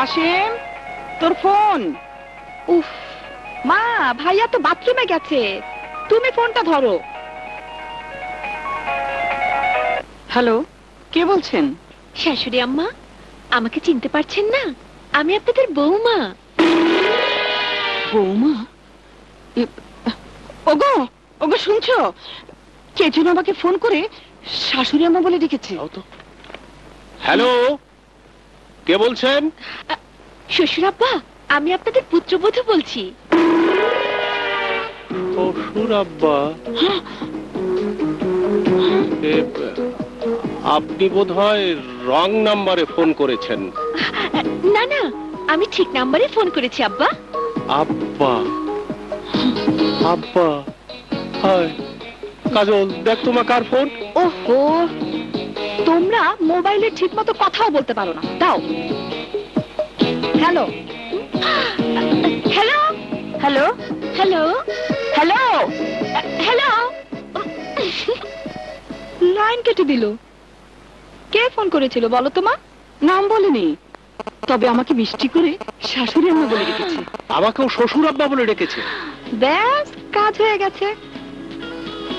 কাশেম তোর ফোন। উফ মা ভাইয়া তো বাথরুমে গেছে। তুমি ফোনটা ধরো। হ্যালো কে বলছেন? শাশুড়ি আম্মা আমাকে চিনতে পারছেন না? আমি আপনাদের বৌমা। বৌমা? ওগো ওগো শুনছো? কে যেন আমাকে ফোন করে শাশুড়ি আম্মা বলে ডেকেছে। হ্যালো? কে বলছেন? শ্বশুর আব্বা আমি আপনাদের পুত্রবধূ বলছি। শ্বশুর আব্বা এ, আপনি বোধহয় রং নাম্বারে ফোন করেছেন। না না আমি ঠিক নাম্বারে ফোন করেছি আব্বা। আব্বা। আব্বা। হায় কাজল দেখ তোমার কার ফোন। ওহো তোমরা মোবাইলে ঠিক মতো কথাও বলতে পারো না। দাও। Hello hello hello hello hello hello line কেটে দিল। কে ফোন করেছিল বলো তো মা? নাম বলেনি। তবে আমাকে মিষ্টি করে শাশুড়ি আম্মা বলে রেখেছে। আমাকেও শ্বশুর আব্বা বলে রেখেছে ব্যাস কাজ হয়ে গেছে।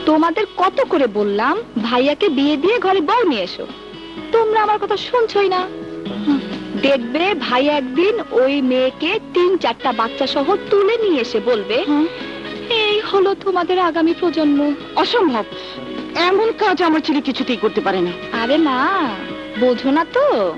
তোমাদের কত করে বললাম? ভাইয়াকে বিয়ে দিয়ে ঘরে বউ নিয়ে এসো। তোমরা আমার কথা শুনছই না। দেখবে ভাই একদিন ওই মেয়েকে তিন চারটা বাচ্চা সহ তুলে নিয়ে এসে বলবে এই হলো তোমাদের আগামী প্রজন্ম। অসম্ভব। এমন কাজ আমার ছেলে কিছুতেই করতে পারে না। আরে না বোঝো না তো।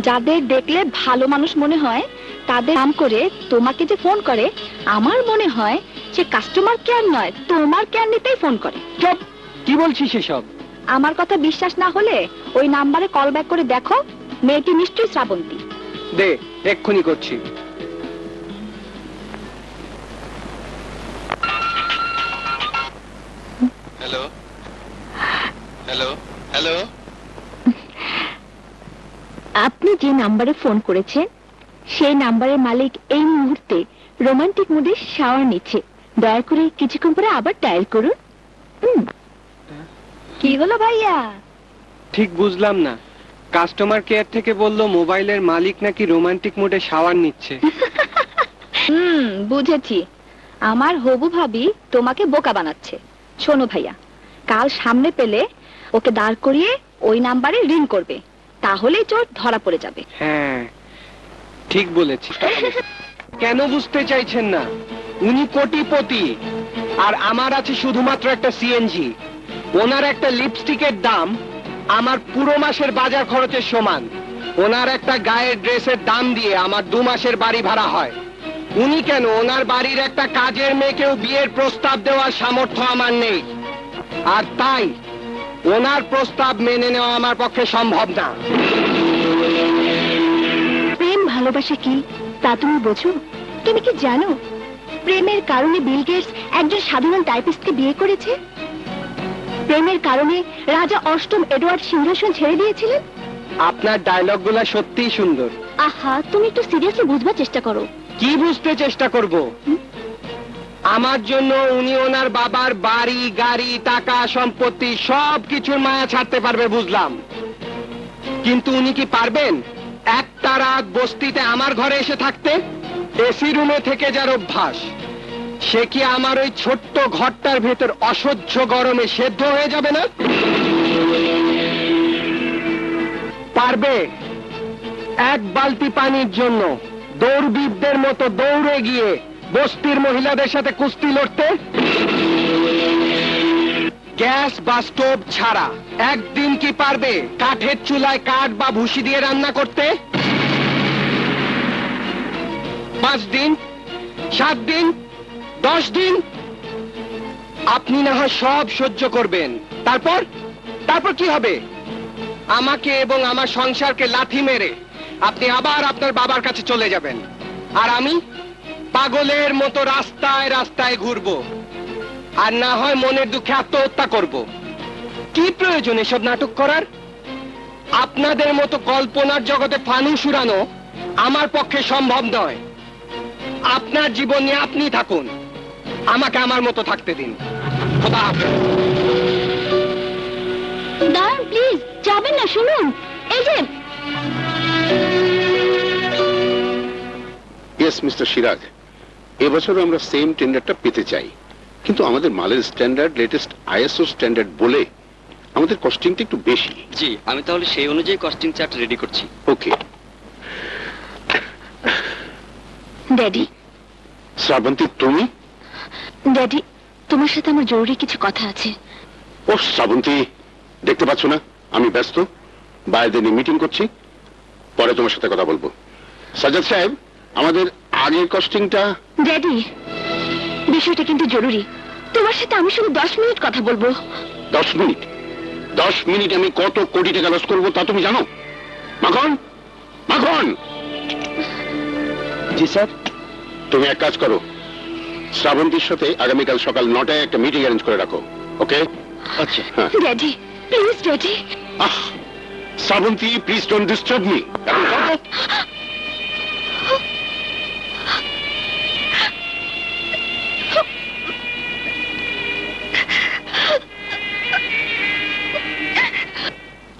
যাদের দেখলে ভালো মানুষ মনে হয় তাদের নাম করে তোমাকে যে ফোন করে আমার মনে হয় সে কাস্টমার কেয়ার নয় তোমার কেয়ার নিতেই ফোন করে। চুপ। কি বলছিস এসব? আমার কথা বিশ্বাস না হলে ওই নাম্বারে কল ব্যাক করে দেখো মেয়েটি নিশ্চয়ই শ্রাবন্তী। দে এক্ষুনি করছি। হ্যালো? হ্যালো? হ্যালো? আপনি যে নাম্বারে ফোন করেছেন সেই নাম্বারের মালিক এই মুহূর্তে রোমান্টিক মুডে শাওয়ার নিচ্ছে। দয়া করে কিছুক্ষণ পরে আবার ডায়াল করুন। কি হলো ভাইয়া? ঠিক বুঝলাম না। কাস্টমার কেয়ার থেকে বলল মোবাইলের মালিক নাকি রোমান্টিক মোডে শাওয়ার নিচ্ছে। হুম বুঝেছি। আমার হবু ভাবি তোমাকে বোকা বানাচ্ছে। শোনো ভাইয়া কাল সামনে পেলে ওকে দাঁড় করিয়ে ওই নাম্বারে রিং করবে। তাহলেই চোর ধরা পড়ে যাবে। হ্যাঁ ঠিক বলেছি কেন বুঝতে চাইছেন না? উনি কোটিপতি। আর আমার আছে শুধুমাত্র একটা সিএনজি ওনার একটা লিপস্টিকের দাম আমার পুরো মাসের বাজার খরচের সমান। ওনার একটা গায়ের ড্রেসের দাম দিয়ে আমার দু মাসের বাড়ি ভাড়া হয়। উনি কেন? ওনার বাড়ির একটা কাজের মেয়েকেও বিয়ের প্রস্তাব দেওয়ার সামর্থ্য আমার নেই। আর তাই ওনার প্রস্তাব মেনে নেওয়া আমার পক্ষে সম্ভব না। প্রেম ভালোবাসা কি? তা তুমি বোঝো? তুমি কি জানো? কারণে বিল গেটস একজন সাধারণ টাইপিস্টকে বিয়ে করেছে? প্রেমের কারণে রাজা অষ্টম এডওয়ার্ড সিংহাসন ছেড়ে দিয়েছিলেন? আপনার ডায়লগগুলো সত্যিই সুন্দর। আহা তুমি একটু সিরিয়াসলি বুঝবার চেষ্টা করো। কি বুঝতে চেষ্টা করব? আমার জন্য উনি ওনার বাবার বাড়ি গাড়ি টাকা সম্পত্তি সব কিছুর মায়া ছাড়তে পারবে বুঝলাম। কিন্তু উনি কি পারবেন? একটা রাত বস্তিতে আমার ঘরে এসে থাকতে? এসি রুমে থেকে যার অভ্যাস। সে কি আমার ওই ছোট্ট ঘরটার ভেতর অসহ্য গরমে সেদ্ধ হয়ে যাবে না? পারবে? এক বালতি পানির জন্য দৌড়বিদদের মতো দৌড়ে গিয়ে বস্তির মহিলাদের সাথে কুস্তি লড়তে? গ্যাস বা স্টোভ ছাড়া একদিন কি পারবে কাঠের চুলায় কাঠ বা ভুসি দিয়ে রান্না করতে? পাঁচ দিন? সাত দিন? দশ দিন আপনি না হয় সব সহ্য করবেন। তারপর? তারপর কি হবে? আমাকে এবং আমার সংসারকে লাথি মেরে আপনি আবার আপনার বাবার কাছে চলে যাবেন। আর আমি পাগলের মতো রাস্তায় রাস্তায় ঘুরবো। আর না হয় মনের দুঃখে আত্মহত্যা করব। কি প্রয়োজন এসব নাটক করার? আপনাদের মতো কল্পনার জগতে ফানুস উড়ানো আমার পক্ষে সম্ভব নয়। আপনার জীবন নিয়ে আপনি থাকুন। আমাকে আমার মতো থাকতে দিন। খোদা দাঁড়ান প্লিজ যাবেন না শুনুন। এই যে ইয়েস মিস্টার সিরাজ এবছর আমরা সেম টেন্ডারটা পেতে চাই। কিন্তু আমাদের মালের স্ট্যান্ডার্ড লেটেস্ট আইএসও স্ট্যান্ডার্ড বলে আমাদের কস্টিংটা একটু বেশি। জি আমি তাহলে সেই অনুযায়ী কস্টিং চার্ট রেডি করছি। ওকে ড্যাডি শ্রাবন্তী তুমি? ড্যাডি তোমার সাথে আমার জরুরি কিছু কথা আছে। ও শ্রাবন্তী দেখতে পাচ্ছ না? আমি ব্যস্ত। বাইরে নিয়ে মিটিং করছি। পরে তোমার সাথে কথা বলব। সাজাদ সাহেব আমাদের আগের কস্টিংটা ড্যাডি বিষয়টা কিন্তু জরুরি। তোমার সাথে আমি শুধু দশ মিনিট কথা বলব। দশ মিনিট? দশ মিনিট আমি কত কোটি টাকা লস করব তা তুমি জানো? মাখন? মাখন? জি স্যার। তুমি এক কাজ করো। শ্রাবন্তীর সাথে আগামীকাল সকাল নটায় একটা মিটিং অ্যারেঞ্জ করে রাখো ওকে আচ্ছা। হ্যাঁ। Daddy please daddy ah! Srabanti please don't disturb me.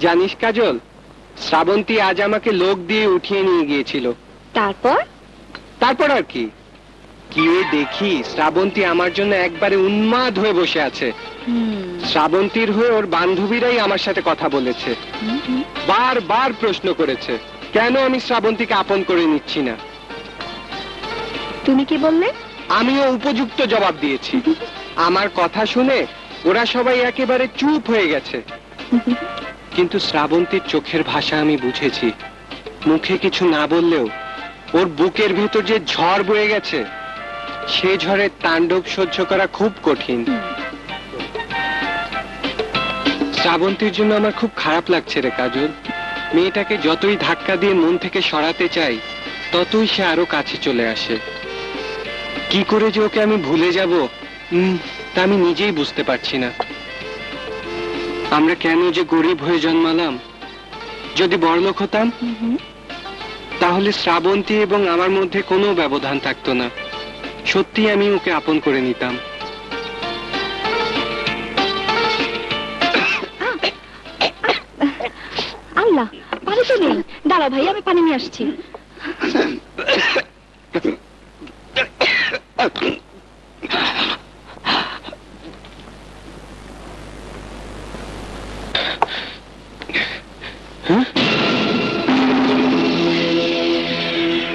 জানিস কাজল শ্রাবন্তী আজ আমাকে লোক দিয়ে উঠিয়ে নিয়ে গিয়েছিল। তারপর? তারপর আর কি? গিয়ে দেখি শ্রাবন্তী আমার জন্য একবারে উন্মাদ হয়ে বসে আছে। শ্রাবন্তীর হয়ে ওর বান্ধবীরাই আমার সাথে কথা বলেছে। বারবার প্রশ্ন করেছে কেন আমি শ্রাবন্তীকে আপন করে নিচ্ছি না? তুমি কি বললে? আমিও উপযুক্ত জবাব দিয়েছি। আমার কথা শুনে ওরা সবাই একেবারে চুপ হয়ে গেছে। কিন্তু শ্রাবন্তীর চোখের ভাষা আমি বুঝেছি। মুখে কিছু না বললেও ওর বুকের ভেতর যে ঝড় বয়ে গেছে সে ঝড়ের তাণ্ডব সহ্য করা খুব কঠিন। শ্রাবন্তীর জন্য আমার খুব খারাপ লাগছে রে কাজল। মেয়েটাকে যতই ধাক্কা দিয়ে মন থেকে সরাতে চাই ততই সে আরও কাছে চলে আসে। কি করে যে ওকে আমি ভুলে যাব তা আমি নিজেই বুঝতে পারছি না। আমরা কেন যে গরিব হয়ে জন্মালাম? যদি বড়লোক হতাম তাহলে শ্রাবন্তী এবং আমার মধ্যে কোনো ব্যবধান থাকতো না। সত্যি আমি ওকে আপন করে নিতাম। আল্লাহ পানি তো নেই। দাঁড়া ভাই আমি পানি নিয়ে আসছি।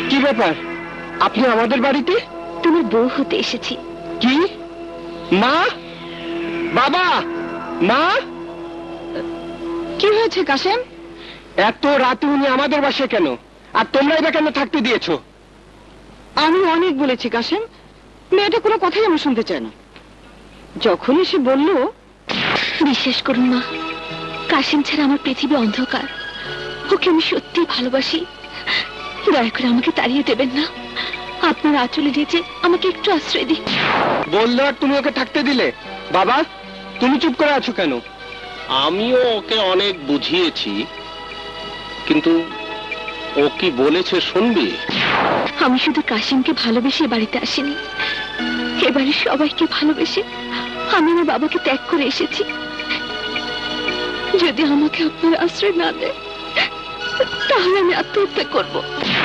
কি ব্যাপার? আপনি আমাদের বাড়িতে? তোমার বউ হতে এসেছি। কি? মা? বাবা? মা? কি হয়েছে কাশেম? এত রাতে উনি আমাদের বাসায় কেন? আর তোমরাই বা কেন থাকতে দিয়েছ? আমি অনেক বলেছি কাশেম। মেয়েটা কোনো কথাই আমি শুনতে চায় না। যখন এসে বলল বিশ্বাস করুন মা কাশিম ছাড়া আমার পৃথিবী অন্ধকার। ওকে আমি সত্যি ভালোবাসি। দয়া করে আমাকে তাড়িয়ে দেবেন না। আপনার আঁচলে নিচে আমাকে একটু আশ্রয় দিন। বলল আর তুমি ওকে থাকতে দিলে? বাবা তুমি চুপ করে আছো কেন? আমিও ওকে অনেক বুঝিয়েছি কিন্তু ও কি বলেছে শুনবি? আমি শুধু কাশিমকে ভালোবেসে বাড়িতে আসিনি। এবারে সবাইকে ভালোবেসে আমি আমার বাবাকে ত্যাগ করে এসেছি। যদি আমাকে আপনার আশ্রয় না দেয় তাহলে আমি আত্মহত্যা করব।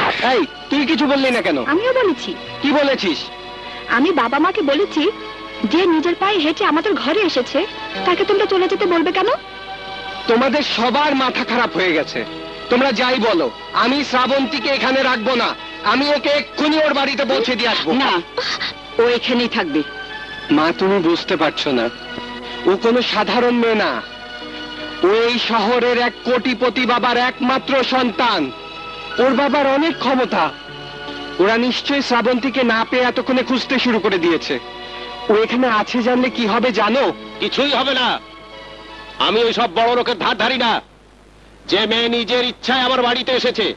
এই তুই কিছু বললি না কেন? আমিও বলেছি। কি বলেছিস? আমি বাবা মাকে বলেছি যে নিজের পায়ে হেঁটে আমাদের ঘরে এসেছে তাকে তোমরা চলে যেতে বলবে কেন? তোমাদের সবার মাথা খারাপ হয়ে গেছে। তোমরা যাই বলো আমি শ্রাবন্তীকে এখানে রাখব না। আমি ওকে এক্ষুনি ওর বাড়িতে পৌঁছে দিয়ে আসব। না ও এখানেই থাকবে। মা তুমি বুঝতে পারছ না। ও কোনো সাধারণ মেয়ে না। ও এই শহরের এক কোটিপতি বাবার একমাত্র সন্তান। ওর বাবার অনেক ক্ষমতা। ওরা নিশ্চয়ই শ্রাবন্তীকে না পেয়ে এতক্ষণে খুঁজতে শুরু করে দিয়েছে। ও এখানে আছে জানলে কি হবে জানো? কিছুই হবে না। আমি ওই সব বড় লোকের ধার ধারি না। যে মেয়ে নিজের ইচ্ছায় আমার বাড়িতে এসেছে,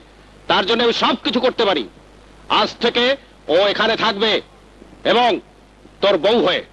তার জন্য আমি সব কিছু করতে পারি। আজ থেকে ও এখানে থাকবে এবং তোর বউ হয়ে।